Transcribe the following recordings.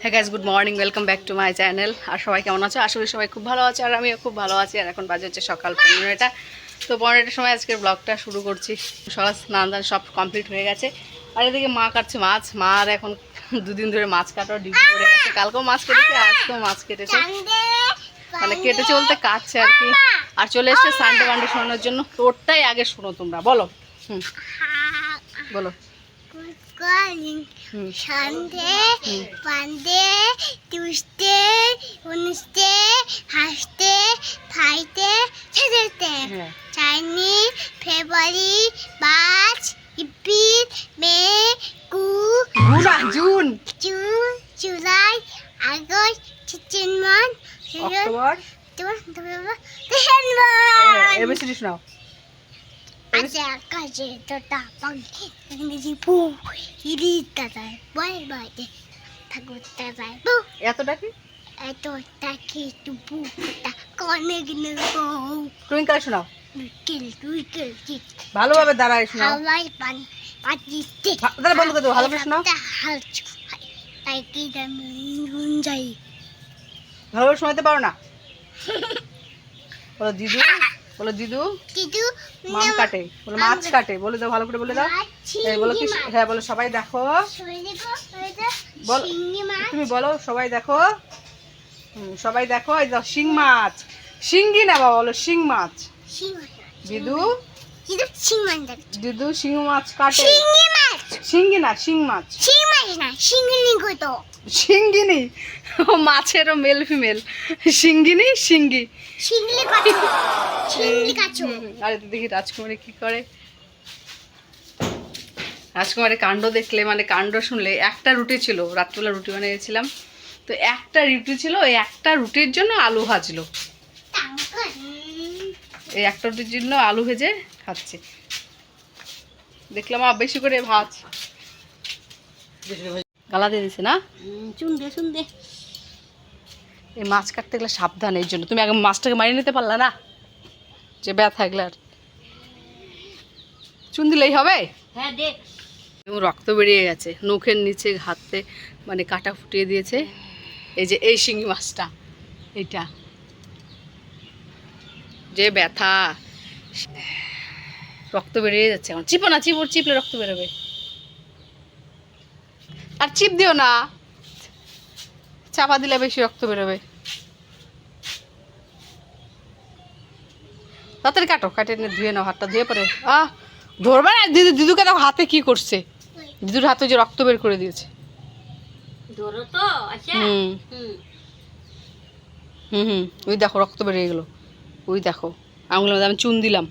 হ্যাঁ guys good morning welcome back to my channel আর সবাই কেমন আছো? আসলে সবাই খুব ভালো আছে আর আমিও খুব ভালো আছি। আর এখন বাজে হচ্ছে সকাল পনেরোটা। তো পনেরোটার সময় আজকের ব্লগটা শুরু করছি। সকাল স্নান দান সব কমপ্লিট হয়ে গেছে। আর এদিকে মা কাটছে মাছ। মা আর এখন দুদিন ধরে মাছ কাটার ডিউটি পড়ে গেছে। কালকেও মাছ কেটেছে, আজকেও মাছ কেটেছে। মানে কেটেছে বলতে কাটছে আর কি। আর চলে এসছে সানডে, বান্ডে শোনানোর জন্য। তোরটাই আগে শোনো তোমরা। বলো। হুম। বলো। হুম। Monday Tuesday Wednesday Thursday Friday Saturday হ্যাঁ। January February March April May কু June June. July August September October. December A B C D শোনাও আচ্ছা কাজে তোটা পাখি ইংরেজি পু ইরি দাদা বয় বয় ঠাকুর দাদা বু এতটা কি? এত তাকে তু বু তা কনে গনে গো টুইঙ্কাল শোনাও। কিল তুই কিল কিল ভালোভাবে দাঁড়ায় শোনাও। হাওয়াই পান পাতিতে ভা- তাহলে বন্ধ করে দেবো ভালোভাবে শোনাও। তাই কি দামি গুন যাই ভালোভাবে শোনাতে পারো না। বলো দিদু। বলো দিদু মাম কাটে। বলো মাছ কাটে। বলে দাও ভালো করে বলে দাও। এই বলো কি হ্যাঁ বলো সবাই দেখো। বল। তুমি বলো সবাই দেখো। সবাই দেখো এই দাও শিং মাছ। শিঙ্গি না বাবা বলো শিং মাছ। শিং মাছ দিদু? দিদু শিং মাছ কাটে। শিঙ্গি না শিং মাছ। শিং মাছ না শিঙ্গি কত শিঙ্গিনি? ও মাছেরও মেল ফিমেল শিঙ্গিনি শিঙ্গি। আর দেখি রাজকুমারী কি করে। রাজকুমারের কাণ্ড দেখলে মানে কাণ্ড শুনলে একটা রুটি ছিল রাত্রিবেলা রুটি বানিয়েছিলাম। তো একটা রুটি ছিল ওই একটা রুটির জন্য আলু ভাজলো। এই একটা রুটির জন্য আলু ভেজে খাচ্ছে। দেখলাম আর বেশি করে ভাজ। গালা দিয়ে দিছে না? চুন দে চুন্দে চুন্দে। এই মাছ কাটতে গেলে সাবধান এই জন্য। তুমি আগে মাছটাকে মারিয়ে নিতে পারলা না? যে ব্যথা থাকলে আর। চুন দিলেই হবে? হ্যাঁ দেখ এবং রক্ত বেরিয়ে গেছে। নখের নিচে হাতে মানে কাটা ফুটিয়ে দিয়েছে। এই যে এই শিঙি মাছটা এইটা। যে ব্যথা। রক্ত বেরিয়ে যাচ্ছে এখন। চিপো না চিপ ওর চিপলে রক্ত বেরোবে। আর চিপ দিও না। চাপা দিলে বেশি রক্ত বেরোবে। তাড়াতাড়ি কাটো কাটে ধুয়ে নাও হাতটা ধুয়ে পরে। আহ ধরবে না দিদু দিদুকে দেখো হাতে কি করছে। দিদুর হাতে যে রক্ত বের করে দিয়েছে। ধরো তো আচ্ছা। হুম। হুম। হুম ওই দেখো রক্ত বেরিয়ে গেলো। ওই দেখো আঙুলের মধ্যে আমি চুন দিলাম।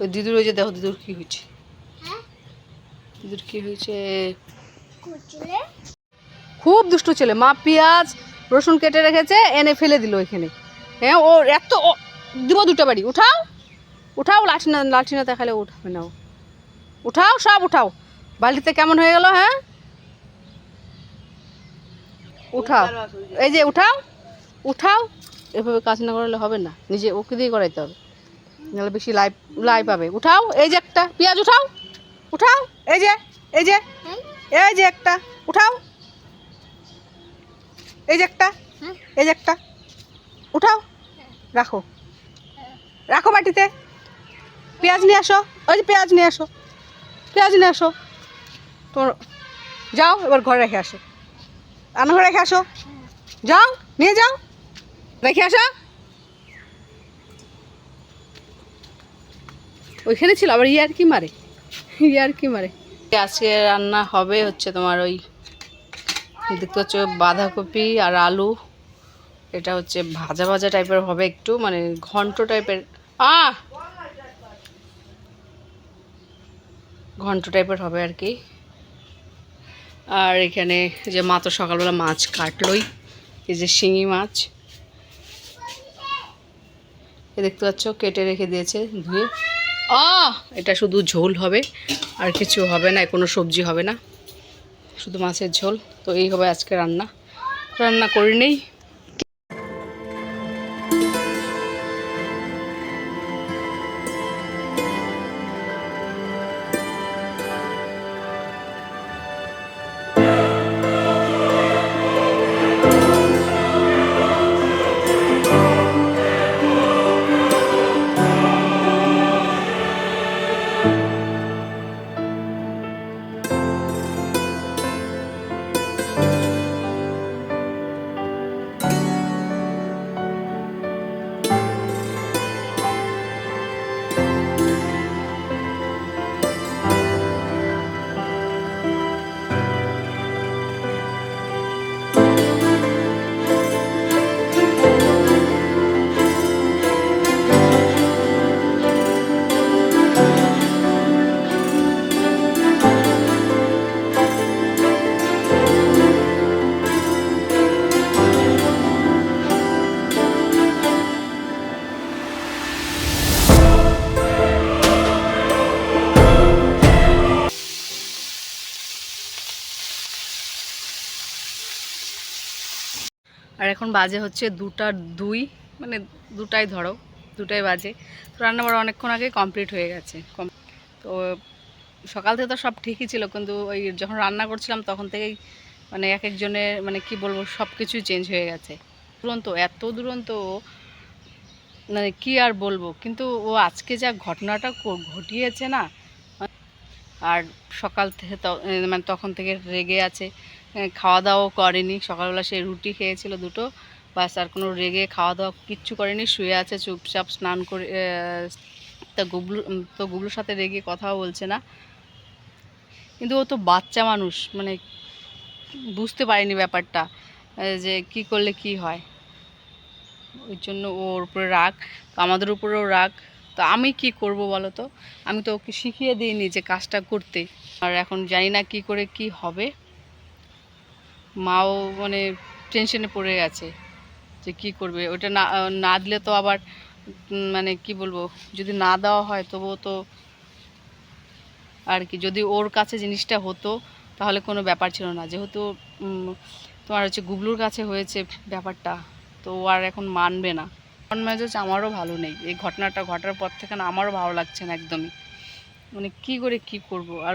ওই দিদুর ওই যে দেখো দিদুর কি হয়েছে হ্যাঁ দিদুর কি হয়েছে? খুব দুষ্টু ছেলে। মা পেঁয়াজ রসুন কেটে রেখেছে এনে ফেলে দিল এখানে। হ্যাঁ ও এত দিব দুটো বাড়ি। উঠাও। উঠাও লাঠি না লাঠি না দেখালে উঠাবে না উঠাও সব উঠাও। বালতিতে কেমন হয়ে গেল হ্যাঁ? উঠাও। এই যে উঠাও উঠাও। এভাবে কাজ না করলে হবে না। নিজে ওকে দিয়ে করাইতে হবে। নাহলে বেশি লাই লাই পাবে। উঠাও এই যে একটা। পেঁয়াজ উঠাও। উঠাও, এই যে এই যে এই যে একটা, উঠাও। এই যে একটা, এই যে একটা, উঠাও। রাখো। রাখো বাটিতে। পেঁয়াজ নিয়ে আসো, ওই যে পেঁয়াজ নিয়ে আসো, পেঁয়াজ নিয়ে আসো। তোমার, যাও, এবার ঘরে রেখে আসো। রান্নাঘরে রেখে আসো। যাও, নিয়ে যাও। রেখে আসো। ওইখানে ছিল, আবার ইয়ার কি মারে? ইয়ার কি মারে? আজকে রান্না হবে হচ্ছে তোমার ওই দেখতে পাচ্ছ বাঁধাকপি আর আলু। এটা হচ্ছে ভাজা ভাজা টাইপের হবে একটু মানে ঘন্ট টাইপের আ ঘন্ট টাইপের হবে আর কি। আর এখানে যে মা তো সকালবেলা মাছ কাটলোই, এই যে শিঙি মাছ। এ দেখতে পাচ্ছ কেটে রেখে দিয়েছে ধুয়ে। এটা শুধু ঝোল হবে, আর কিছু হবে না, কোনো সবজি হবে না। শুধু মাছের ঝোল, তো এই হবে আজকে রান্না। রান্না করে নেই। আর এখন বাজে হচ্ছে দুটা দুই মানে দুটাই ধরো, দুটাই বাজে। তো রান্না বাড়া অনেকক্ষণ আগে কমপ্লিট হয়ে গেছে। তো সকাল থেকে তো সব ঠিকই ছিল, কিন্তু ওই যখন রান্না করছিলাম তখন থেকেই মানে এক একজনের মানে কি বলব, সব কিছুই চেঞ্জ হয়ে গেছে। দুরন্ত, এত দুরন্ত মানে কি আর বলব? কিন্তু ও আজকে যা ঘটনাটা ঘটিয়েছে না আর সকাল থেকে মানে তখন থেকে রেগে আছে। খাওয়া দাওয়াও করেনি। সকালবেলা সে রুটি খেয়েছিল দুটো। বাস আর কোনো রেগে খাওয়া দাওয়া কিচ্ছু করেনি। শুয়ে আছে, চুপচাপ স্নান করে তা গুবলু তো গুবলুর সাথে রেগে কথাও বলছে না। কিন্তু ও তো বাচ্চা মানুষ মানে বুঝতে পারেনি ব্যাপারটা যে কি করলে কি হয়। ওই জন্য ওর উপরে রাগ, আমাদের উপরেও রাগ। তো আমি কি করব বলো তো আমি তো ওকে শিখিয়ে দিইনি যে কাজটা করতে। আর এখন জানি না কি করে কি হবে। মাও মানে টেনশনে পড়ে গেছে যে কি করবে? ওটা না না দিলে তো আবার মানে কি বলব? যদি না দেওয়া হয় তবুও তো আর কি। যদি ওর কাছে জিনিসটা হতো তাহলে কোনো ব্যাপার ছিল না। যেহেতু তোমার হচ্ছে গুবলুর কাছে হয়েছে ব্যাপারটা, তো ও আর এখন মানবে না। মেজাজ আমারও ভালো নেই। এই ঘটনাটা ঘটার পর থেকে না আমারও ভালো লাগছে না একদমই। মানে কি করে কি করব? আর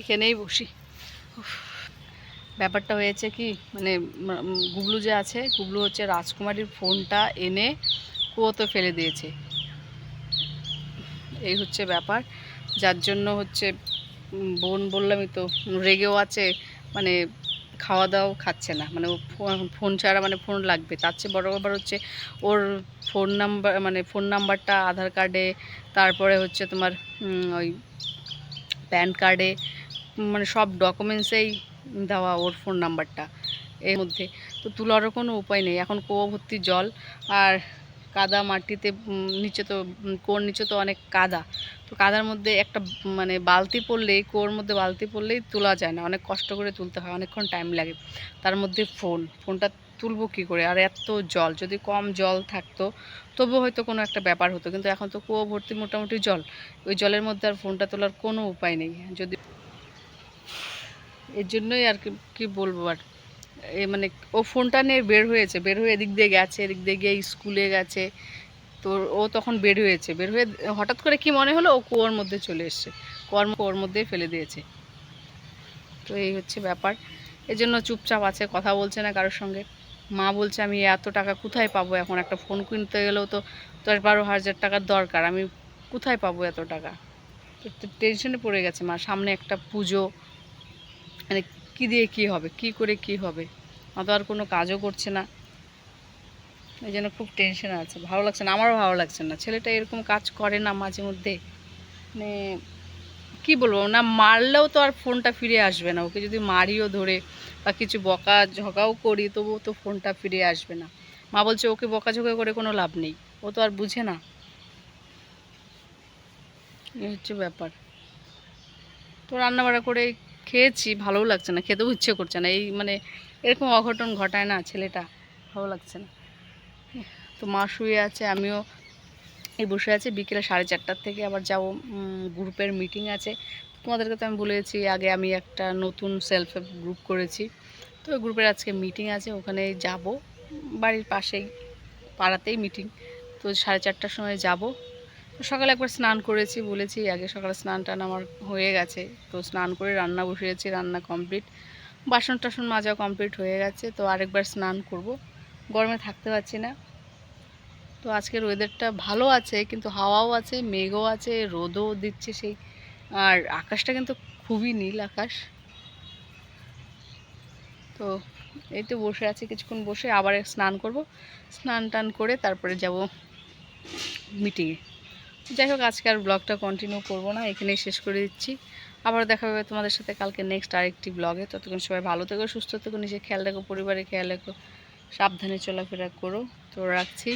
এখানেই বসি। ব্যাপারটা হয়েছে কি মানে গুবলু যে আছে গুবলু হচ্ছে রাজকুমারীর ফোনটা এনে কুয়োতে ফেলে দিয়েছে। এই হচ্ছে ব্যাপার। যার জন্য হচ্ছে বোন বললামই তো, রেগেও আছে মানে খাওয়া দাওয়াও খাচ্ছে না। মানে ও ফোন ছাড়া মানে ফোন লাগবে। তার চেয়ে বড় ব্যাপার হচ্ছে, ওর ফোন নাম্বার মানে ফোন নাম্বারটা আধার কার্ডে, তারপরে হচ্ছে তোমার ওই, প্যান কার্ডে মানে সব ডকুমেন্টসেই দেওয়া ওর ফোন নাম্বারটা এর মধ্যে। তো তোলারও কোনো উপায় নেই। এখন কুয়ো ভর্তি জল আর কাদা মাটিতে নিচে তো কুয়োর নিচে তো অনেক কাদা। তো কাদার মধ্যে একটা মানে বালতি পড়লেই, কুয়োর মধ্যে বালতি পড়লেই তোলা যায় না। অনেক কষ্ট করে তুলতে হয়, অনেকক্ষণ টাইম লাগে। তার মধ্যে ফোন ফোনটা তুলবো কী করে? আর এত জল, যদি কম জল থাকতো তবু হয়তো কোনো একটা ব্যাপার হতো। কিন্তু এখন তো কুয়ো ভর্তি মোটামুটি জল। ওই জলের মধ্যে আর ফোনটা তোলার কোনো উপায় নেই। যদি এর জন্যই আর কি বলব আর, এ মানে ও ফোনটা নিয়ে বের হয়েছে, বের হয়ে এদিক দিয়ে গেছে, এদিক দিয়ে গিয়ে স্কুলে গেছে, তো ও তখন বের হয়েছে, বের হয়ে হঠাৎ করে কি মনে হলো ও কুয়োর মধ্যে চলে এসছে, কুয়োর কুয়োর মধ্যেই ফেলে দিয়েছে। তো এই হচ্ছে ব্যাপার এই জন্য চুপচাপ আছে, কথা বলছে না কারোর সঙ্গে। মা বলছে, আমি এত টাকা কোথায় পাবো? এখন একটা ফোন কিনতে গেলেও তো দশ বারো হাজার টাকার দরকার, আমি কোথায় পাবো এত টাকা? তো, টেনশনে পড়ে গেছে মা, সামনে একটা পুজো মানে কী দিয়ে কী হবে? কি করে কি হবে? মা তো আর কোনো কাজও করছে না। এই জন্য খুব টেনশন আছে। ভালো লাগছে না, আমারও ভালো লাগছে না। ছেলেটা এরকম কাজ করে না মাঝে মধ্যে। মানে কি বলব, না মারলেও তো আর ফোনটা ফিরে আসবে না। ওকে যদি মারিও ধরে বা কিছু বকা ঝকাও করি, তবুও তো ফোনটা ফিরে আসবে না। মা বলছে, ওকে বকাঝকা করে কোনো লাভ নেই। ও তো আর বুঝে না। এই হচ্ছে ব্যাপার। তো রান্নাবাড়া করে খেয়েছি, ভালোও লাগছে না, খেতেও ইচ্ছে করছে না। এই মানে এরকম অঘটন ঘটায় না ছেলেটা, ভালো লাগছে না। তো মা শুয়ে আছে, আমিও এই বসে আছি, বিকেলে সাড়ে চারটার থেকে আবার যাব গ্রুপের মিটিং আছে। তোমাদেরকে তো আমি বলেছি আগে আমি একটা নতুন সেলফ হেল্প গ্রুপ করেছি। তো ওই গ্রুপের আজকে মিটিং আছে, ওখানে যাব। বাড়ির পাশেই, পাড়াতেই মিটিং। তো সাড়ে চারটার সময় যাব। সকালে একবার স্নান করেছি, বলেছি, আগে সকালে স্নান টান আমার হয়ে গেছে। তো স্নান করে রান্না বসিয়েছি, রান্না কমপ্লিট। বাসন টাসন মাজা কমপ্লিট হয়ে গেছে, তো আরেকবার স্নান করব। গরমে থাকতে পারছি না। তো আজকের ওয়েদারটা ভালো আছে, কিন্তু হাওয়াও আছে, মেঘও আছে, রোদও দিচ্ছে সেই। আর আকাশটা কিন্তু খুবই নীল আকাশ। তো এই তো বসে আছি, কিছুক্ষণ বসে আবার স্নান করব। স্নান টান করে তারপরে যাব মিটিংয়ে যাই হোক, আজকে আর ব্লগটা কন্টিনিউ করব না, এখানেই শেষ করে দিচ্ছি। আবার দেখা হবে তোমাদের সাথে কালকে নেক্সট আরেকটি ব্লগে ততক্ষণ সবাই ভালো থেকো, সুস্থ থেকো নিজে খেয়াল রাখো পরিবারে খেয়াল রাখো, সাবধানে চলাফেরা করো। তো রাখছি।